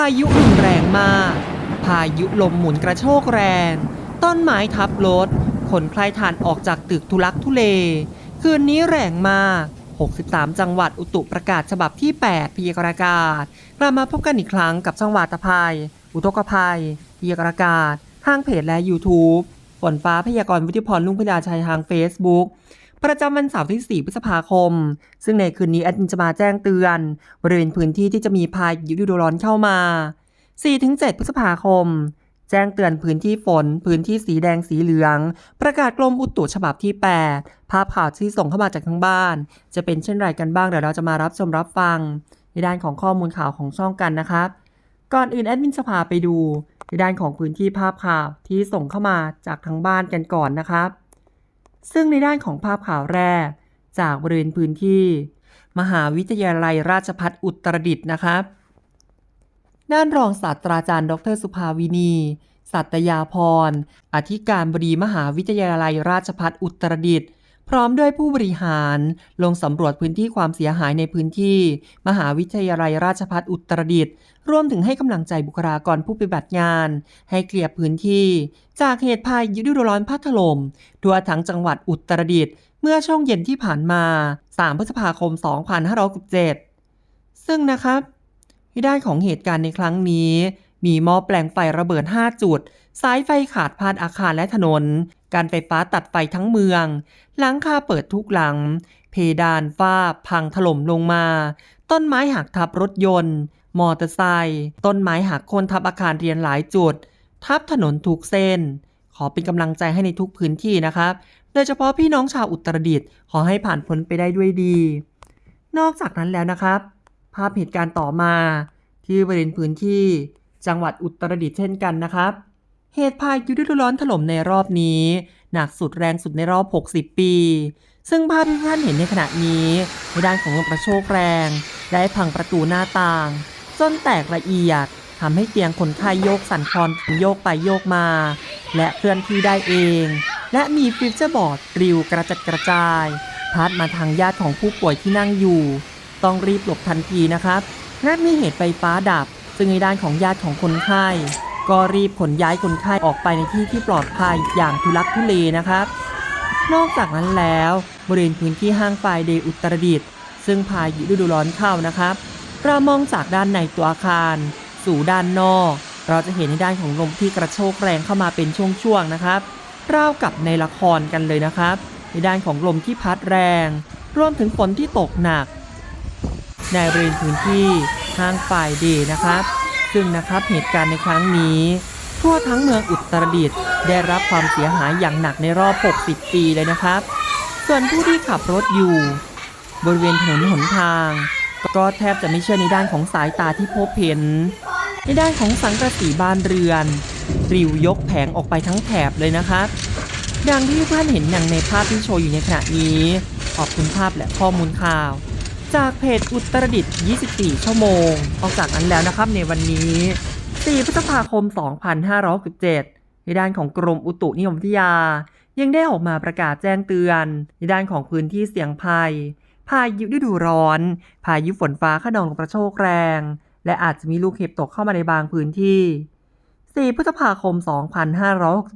ายุรุนแรงมาก พายุลมหมุนกระโชกแรง ต้นไม้ทับรถขนใครทานออกจากตึกทุลักทุเล คืนนี้แรงมาก 63 จังหวัดอุตุประกาศฉบับที่ 8 พยากรณ์อากาศกลับมาพบกันอีกครั้งกับจังหวัดตะภัย อุทกภัย พยากรณ์อากาศ ทางเพจและ YouTube ฝนฟ้าพยากรณ์วิทยพรลุงพิดาชัยทาง Facebook ประจำวันเสาร์ที่ 4 พฤษภาคม ซึ่งในคืนนี้แอดมินจะมาแจ้งเตือนบริเวณพื้นที่ที่จะมีพายุฤดูร้อนเข้ามา 4-7 พฤษภาคม แจ้งเตือนพื้นที่ฝน พื้นที่สีแดงสีเหลือง ประกาศกรมอุตุฉบับที่ 8 ภาพข่าวที่ส่งเข้ามาจากทางบ้าน จะเป็นเช่นไรกันบ้างเดี๋ยวเราจะมารับชมรับฟัง ในด้านของข้อมูลข่าวของช่องกันนะครับก่อนอื่นแอดมินจะพาไปดูในด้านของพื้นที่ภาพข่าวที่ส่งเข้ามาจากทางบ้านกันก่อนนะครับ ซึ่งในด้านของภาพข่าวแรก จากบริเวณพื้นที่ มหาวิทยาลัยราชพัฒอุตรดิตถ์นะครับ ด้านรองศาสตราจารย์ดรสุภาวินีสัตยาพร อธิการบดีมหาวิทยาลัยราชพัฒอุตรดิตถ์ พร้อมด้วยผู้บริหารลงสำรวจพื้นที่ความเสียหายในพื้นที่ มหาวิทยาลัยราชภัฏอุตรดิตถ์รวมถึงให้กำลังใจบุคลากรผู้ปฏิบัติงาน ให้เคลียร์พื้นที่ จากเหตุพายุฤดูร้อนพัดถล่มทั่วทั้งจังหวัดอุตรดิตถ์เมื่อช่วงเย็นที่ผ่านมา 3 พฤษภาคม 2567 ซึ่งนะครับที่ได้ของเหตุการณ์ในครั้งนี้ มีหม้อแปลงไฟระเบิด 5 จุด สายไฟขาดพาดอาคารและถนน การไฟฟ้าตัดไฟทั้งเมือง หลังคาเปิดทุกหลัง เพดานฝ้าพังถล่มลงมา ต้นไม้หักทับรถยนต์ มอเตอร์ไซค์ต้นไม้หักคนทับอาคารเรียนหลายจุด ทับถนนทุกเส้น ขอเป็นกำลังใจให้ในทุกพื้นที่นะครับ โดยเฉพาะพี่น้องชาวอุตรดิตถ์ขอให้ผ่านพ้นไปได้ด้วยดี นอกจากนั้นแล้วนะครับ ภาพเหตุการณ์ต่อมา ที่บริเวณพื้นที่จังหวัดอุตรดิตถ์เช่นกันนะครับ เหตุพายุฤดูร้อนถล่มในรอบนี้ หนักสุดแรงสุดในรอบ 60 ปี ซึ่งภาพที่ท่านเห็นในขณะนี้ในด้านของลมกระโชกแรง ได้พังประตูหน้าต่าง จนแตกละเอียดทำให้เตียงคนไข้โยกสั่นคลอนโยกไปโยกมา และเคลื่อนที่ได้เอง และมีฟิวเจอร์บอร์ดปลิวกระจัดกระจาย พัดมาทางญาติของผู้ป่วยที่นั่งอยู่ ต้องรีบหลบทันทีนะครับและมีเหตุไฟฟ้าดับ ซึ่งในด้านของญาติของคนไข้ ก็รีบขนย้ายคนไข้ออกไปในที่ที่ปลอดภัยอย่างทุลักทุเลนะครับ นอกจากนั้นแล้วบริเวณพื้นที่ห้างไฟเดอุตรดิตถ์ซึ่งพายุฤดูร้อนเข้านะครับ เรามองจากด้านในตัวอาคาร สู่ด้านนอก เราจะเห็นในด้านของลมที่กระโชกแรงเข้ามาเป็นช่วงๆนะครับราวกับในละครกันเลยนะครับ ในด้านของลมที่พัดแรง รวมถึงฝนที่ตกหนัก ในบริเวณพื้นที่ห้างฝ่ายเดย์นะครับ ซึ่งนะครับ เหตุการณ์ในครั้งนี้ ทั่วทั้งเมืองอุตรดิตถ์ได้รับความเสียหายอย่างหนักในรอบ 60 ปีเลยนะครับ ส่วนผู้ที่ขับรถอยู่ บริเวณถนนหนทาง ก็แทบจะไม่เชื่อในด้านของสายตาที่พบเห็น ในด้านของสังกะสีบ้านเรือนปลิวยกแผงออกไปทั้งแถบเลยนะครับดังที่ท่านเห็นอย่างในภาพที่โชว์อยู่ในขณะนี้ ขอบคุณภาพและข้อมูลข่าว จากเพจอุตรดิตถ์24 ชั่วโมงนอกจากนั้นแล้วนะครับในวันนี้ 4 พฤษภาคม 2567ในด้านของกรมอุตุนิยมวิทยา ยังได้ออกมาประกาศแจ้งเตือน ในด้านของพื้นที่เสี่ยงภัย พายุฤดูร้อน พายุฝนฟ้าขนองลมกระโชกแรง และอาจจะมีลูกเห็บตกเข้ามาในบางพื้นที่ 4 พฤษภาคม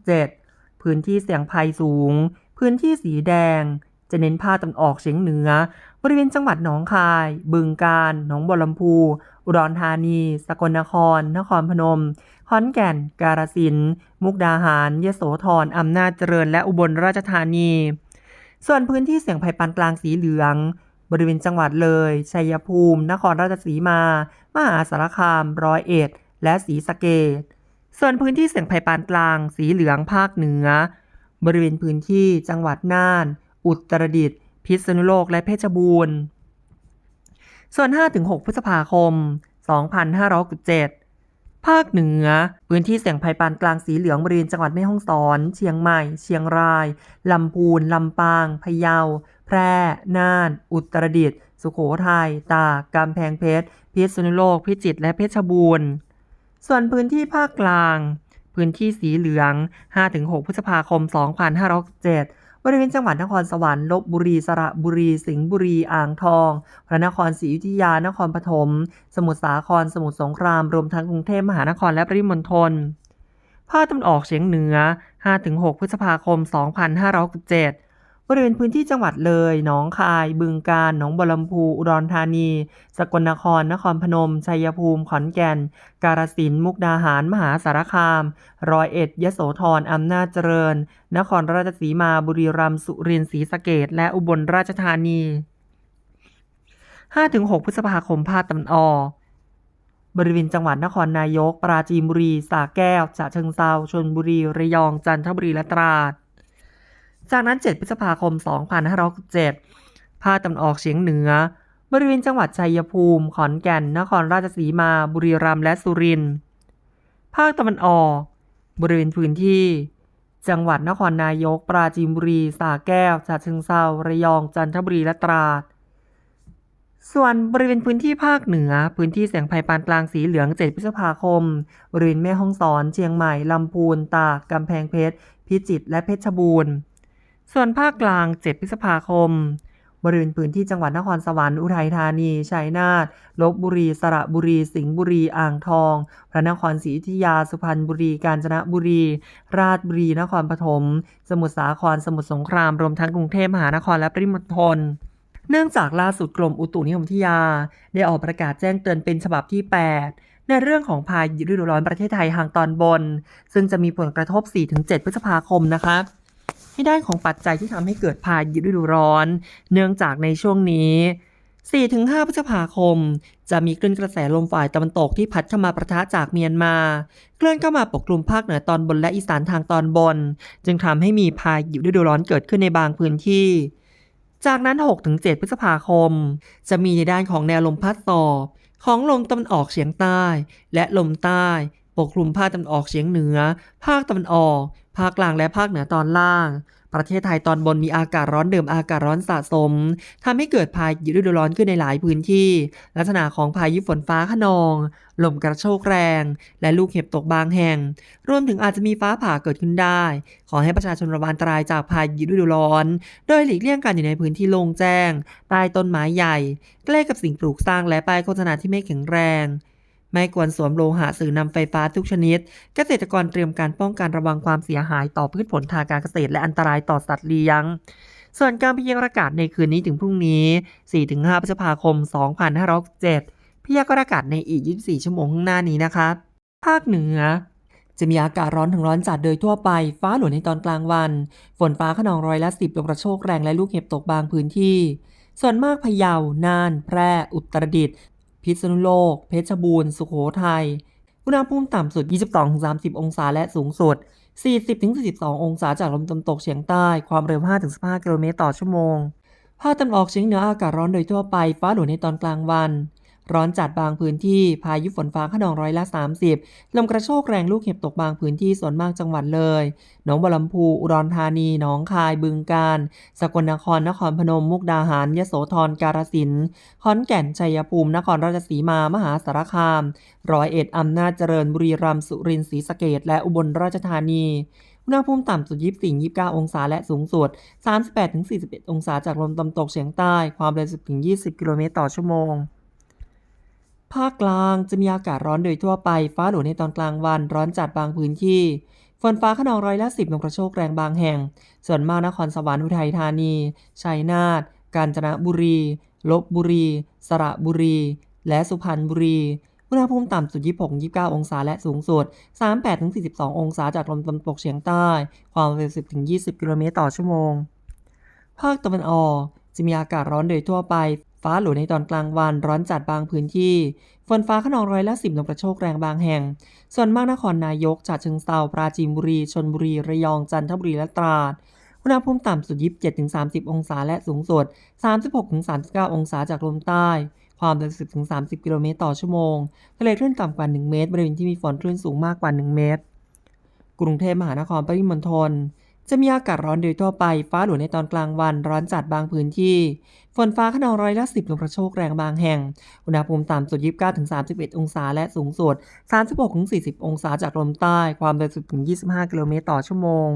2567 พื้นที่เสี่ยงภัยสูง พื้นที่สีแดงจะเน้นภาคตะวันออกเฉียงเหนือ บริเวณจังหวัดหนองคาย บึงกาฬหนองบัวลำพูอุดรธานี สกลนคร นครพนม ขอนแก่น กาฬสินธุ์มุกดาหาร ยโสธรอำนาจเจริญ และอุบลราชธานี ส่วนพื้นที่เสี่ยงภัยปานกลางสีเหลือง บริเวณจังหวัดเลย ชัยภูมิ นครราชสีมา มหาสารคาม ร้อยเอ็ด และศรีสะเกษส่วนพื้นที่เสี่ยงภัยปานกลางสีเหลืองภาคเหนือ บริเวณพื้นที่จังหวัดน่าน อุตรดิตถ์ พิษณุโลกและเพชรบูรณ์ ส่วน 5-6 พฤษภาคม 2567 ภาคเหนือ พื้นที่เสี่ยงภัยปานกลางสีเหลืองบริเวณจังหวัดแม่ฮ่องสอน เชียงใหม่ เชียงราย ลำพูน ลำปาง พะเยา แพร่ น่าน อุตรดิตถ์ สุโขทัย ตาก กำแพงเพชร พิษณุโลก พิจิตร และเพชรบูรณ์ ส่วนพื้นที่ภาคกลาง พื้นที่สีเหลือง 5-6 พฤษภาคม 2567 ริเวณจังหวัดนครสวรรค์ลบบุรีสระบุรี สิงห์บุรี อ่างทอง พระนครศรีอยุธยา นครปฐม สมุทรสาคร สมุทรสงคราม รวมทั้งกรุงเทพมหานครและปริมณฑลภาคตะวันออกเฉียงเหนือ 5-6 พฤษภาคม 2567 บริเวณพื้นที่จังหวัดเลย หนองคาย บึงกาฬ หนองบัวลำพู อุดรธานี สกลนคร นครพนม ชัยภูมิ ขอนแก่น กาฬสินธุ์ มุกดาหาร มหาสารคาม ร้อยเอ็ด ยโสธร อำนาจเจริญ นครราชสีมา บุรีรัมย์ สุรินทร์ ศรีสะเกษและอุบลราชธานี 5-6 พฤษภาคม ภาคตะวันออกบริเวณจังหวัดนครนายก ปราจีนบุรี สระแก้วฉะเชิงเทราชลบุรี ระยอง จันทบุรี และตราด จากนั้น 7 พฤษภาคม 2567ภาคตะวันออกเฉียงเหนือ บริเวณจังหวัดชัยภูมิ ขอนแก่น นครราชสีมา บุรีรัมย์ และสุรินทร์ ภาคตะวันออก บริเวณพื้นที่ จังหวัดนครนายก ปราจีนบุรีสระแก้วฉะเชิงเทราระยอง จันทบุรี และตราด ส่วนบริเวณพื้นที่ภาคเหนือ พื้นที่เสียงภัยปานกลางสีเหลือง 7 พฤษภาคม บริเวณแม่ฮ่องสอน เชียงใหม่ ลำพูน ตาก กำแพงเพชร พิจิตร และเพชรบูรณ์ ส่วนภาคกลาง 7 พฤษภาคม บริเวณพื้นที่จังหวัดนครสวรรค์ อุทัยธานี ชัยนาท ลบบุรี สระบุรี สิงห์บุรี อ่างทอง พระนครศรีอยุธยา สุพรรณบุรี กาญจนบุรี ราชบุรี นครปฐม สมุทรสาคร สมุทรสงคราม รวมทั้งกรุงเทพมหานครและปริมณฑลเนื่องจากล่าสุดกรมอุตุนิยมวิทยา ได้ออกประกาศแจ้งเตือนเป็นฉบับที่ 8 ในเรื่องของพายุฤดูร้อนประเทศไทยทางตอนบน ซึ่งจะมีผลกระทบ 4-7 พฤษภาคมนะคะ ที่ด้านของปัจจัยที่ทำให้เกิดพายุฤดูร้อน เนื่องจากในช่วงนี้ 4-5 พฤษภาคม จะมีคลื่นกระแสลมฝ่ายตะวันตกที่พัดเข้ามาประทะจากเมียนมาเคลื่อนเข้ามาปกคลุมภาคเหนือตอนบนและอีสานทางตอนบน จึงทำให้มีพายุฤดูร้อนเกิดขึ้นในบางพื้นที่ จากนั้น 6-7 พฤษภาคม จะมีในด้านของแนวลมพัดสอบของลมตะวันออกเฉียงใต้ และลมใต้ ปกคลุมภาคตะวันออกเฉียงเหนือ ภาคตะวันออก ภาคกลางและภาคเหนือตอนล่าง ประเทศไทยตอนบนมีอากาศร้อนเดิมอากาศร้อนสะสมทำให้เกิดพายุฤดูร้อนขึ้นในหลายพื้นที่ ลักษณะของพายุฝนฟ้าขนอง ลมกระโชกแรง และลูกเห็บตกบางแห่ง รวมถึงอาจจะมีฟ้าผ่าเกิดขึ้นได้ ขอให้ประชาชนระวังอันตรายจากพายุฤดูร้อน โดยหลีกเลี่ยงการอยู่ในพื้นที่โล่งแจ้ง ใต้ต้นไม้ใหญ่ ใกล้กับสิ่งปลูกสร้างและป้ายโฆษณาที่ไม่แข็งแรง ไม่ควรสวมโลหะสื่อนำไฟฟ้าทุกชนิด เกษตรกรเตรียมการป้องกันระวังความเสียหายต่อพืชผลทางการเกษตรและอันตรายต่อสัตว์เลี้ยง ส่วนการพยากรณ์อากาศในคืนนี้ถึงพรุ่งนี้ 4-5 พฤษภาคม 2567พยากรณ์อากาศในอีก 24 ชั่วโมงข้างหน้านี้นะคะ ภาคเหนือจะมีอากาศร้อนถึงร้อนจัดโดยทั่วไป ฟ้าหลวในตอนกลางวัน ฝนฟ้าขนองร้อยละสิบลมกระโชกแรงและลูกเห็บตกบางพื้นที่ ส่วนมากพะเยา น่าน แพร่ อุตรดิตถ์ พิษณุโลก เพชรบูรณ์ สุโขทัย อุณหภูมิต่ำสุด 22-30 องศาและสูงสุด 40-42 องศาจากลมตะวันตกเฉียงใต้ ความเร็ว 5-15 กิโลเมตรต่อชั่วโมง ภาคตะวันออกเฉียงเหนืออากาศร้อนโดยทั่วไป ฟ้าหลวในตอนกลางวัน ร้อนจัดบางพื้นที่ พายุฝนฟ้าขนองร้อยละ 30 ลมกระโชกแรงลูกเห็บตกบางพื้นที่ส่วนมากจังหวัดเลย หนองบัวลำพู อุดรธานี หนองคาย บึงกาฬ สกลนคร นครพนม มุกดาหาร ยโสธร กาฬสินธุ์ ขอนแก่น ชัยภูมิ นครราชสีมา มหาสารคาม ร้อยเอ็ดอำนาจเจริญ บุรีรัมย์ สุรินทร์ศรีสะเกษและอุบลราชธานีอุณหภูมิต่ำสุด 24-29 องศา และสูงสุด 38-41 องศาจากลมตะวันตกเฉียงใต้ ความเร็ว10-20 กิโลเมตรต่อชั่วโมง ภาคกลางจะมีอากาศร้อนโดยทั่วไป ฟ้าหลวในตอนกลางวันร้อนจัดบางพื้นที่ ฝนฟ้าขนองร้อยละสิบลมกระโชกแรงบางแห่ง ส่วนมากนครสวรรค์อุทัยธานี ชัยนาท กาญจนบุรี ลบบุรี สระบุรี และสุพรรณบุรี อุณหภูมิต่ำสุด 26-29 องศาและสูงสุด 38-42 องศาจากลมตะวันตกเฉียงใต้ ความเร็ว 10-20 กิโลเมตรต่อชั่วโมง ภาคตะวันออกจะมีอากาศร้อนโดยทั่วไป ฟ้าหลวในตอนกลางวันร้อนจัดบางพื้นที่ ฝนฟ้าขนองร้อยละสิบลมกระโชกแรงบางแห่ง ส่วนมากนครนายกฉะเชิงเทราปราจีนบุรีชลบุรี ระยอง จันทบุรี และตราด อุณหภูมิต่ำสุด 27-30 องศา และสูงสุด 36-39 องศาจากลมใต้ ความเร็ว10-30 กิโลเมตรต่อชั่วโมง ทะเลคลื่นต่ำกว่า 1 เมตร บริเวณที่มีฝนคลื่นสูงมากกว่า 1 เมตร กรุงเทพมหานครปริมณฑลจะมีอากาศร้อนโดยทั่วไป ฟ้าหลวในตอนกลางวันร้อนจัดบางพื้นที่ ฝนฟ้าขนองร้อยละสิบลมกระโชกแรงบางแห่ง อุณหภูมิต่ำสุด 29-31 องศา และสูงสุด 36-40 องศาจากลมใต้ ความเร็วสุดถึง 25 กิโลเมตรต่อชั่วโมง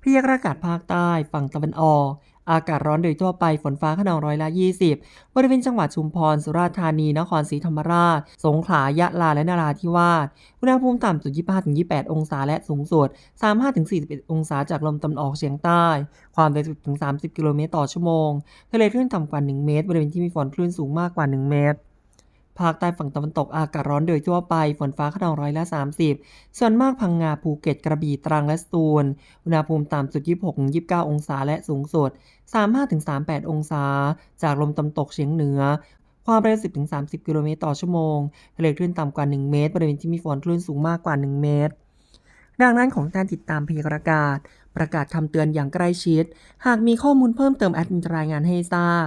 พพยากรณ์อากาศภาคใต้ฝั่งตะวันออก อากาศร้อนโดยทั่วไปฝนฟ้าขนองร้อยละ 20 บริเวณจังหวัดชุมพร สุราษฎร์ธานี นครศรีธรรมราช สงขลา ยะลา และนราธิวาส อุณหภูมิต่ำสุด 25-28 องศา และสูงสุด 35-41 องศาจากลมตะวันออกเฉียงใต้ ความเร็ว10-30 กิโลเมตรต่อชั่วโมง ทะเลคลื่นต่ำกว่า 1 เมตร บริเวณที่มีฝนคลื่นสูงมากกว่า 1 เมตร ภาคใต้ฝั่งตะวันตกอากาศร้อนโดยทั่วไป ฝนฟ้าขนองร้อยละ 30 ส่วนมากพังงาภูเก็ตกระบี่ตรังและสตูล อุณหภูมิต่ำสุด 26-29 องศาและสูงสุด 35-38 องศา จากลมตะวันตกเฉียงเหนือความเร็ว 10-30 กิโลเมตรต่อชั่วโมงทะเลคลื่นต่ำกว่า 1 เมตร บริเวณที่มีฝนคลื่นสูงมากกว่า 1 เมตร ดังนั้นของการติดตามพยากรณ์อากาศ ประกาศคำเตือนอย่างใกล้ชิด หากมีข้อมูลเพิ่มเติมแอดมินรายงานให้ทราบ